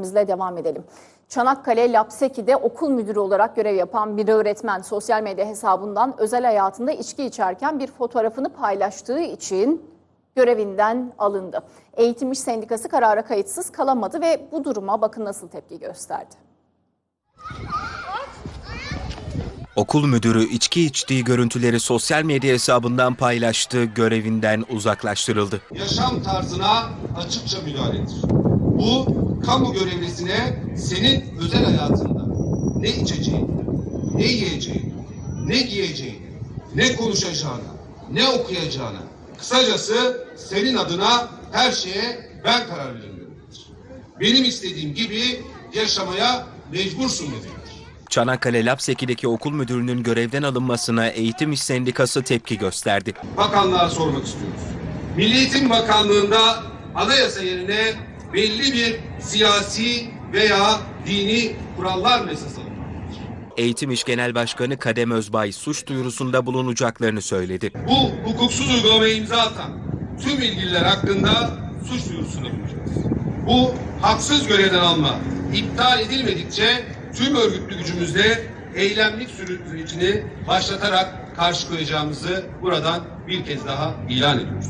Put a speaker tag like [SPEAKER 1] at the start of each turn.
[SPEAKER 1] haberimizle devam edelim. Çanakkale Lapseki'de okul müdürü olarak görev yapan bir öğretmen sosyal medya hesabından özel hayatında içki içerken bir fotoğrafını paylaştığı için görevinden alındı. Eğitim İş Sendikası karara kayıtsız kalamadı ve bu duruma bakın nasıl tepki gösterdi.
[SPEAKER 2] Okul müdürü içki içtiği görüntüleri sosyal medya hesabından paylaştı, görevinden uzaklaştırıldı.
[SPEAKER 3] yaşam tarzına açıkça müdahaledir. Bu kamu görevlisine senin özel hayatında ne içeceğini, ne yiyeceğini, ne giyeceğini, ne konuşacağını, ne okuyacağını, kısacası senin adına her şeye ben karar veririm demektir. Benim istediğim gibi yaşamaya mecbursun demektir.
[SPEAKER 2] Çanakkale Lapseki'deki okul müdürünün görevden alınmasına Eğitim İş Sendikası tepki gösterdi.
[SPEAKER 3] bakanlığa sormak istiyoruz. Milli Eğitim Bakanlığı'nda anayasa yerine belli bir siyasi veya dini kurallar mı esas alınmalıdır?
[SPEAKER 2] Eğitim İş Genel Başkanı Kadem Özbay suç duyurusunda bulunacaklarını söyledi.
[SPEAKER 3] Bu hukuksuz uygulamaya imza atan tüm ilgililer hakkında suç duyurusunda bulunacağız. Bu haksız görevden alma iptal edilmedikçe tüm örgütlü gücümüzle eylemlik sürecini başlatarak karşı koyacağımızı buradan bir kez daha ilan ediyoruz.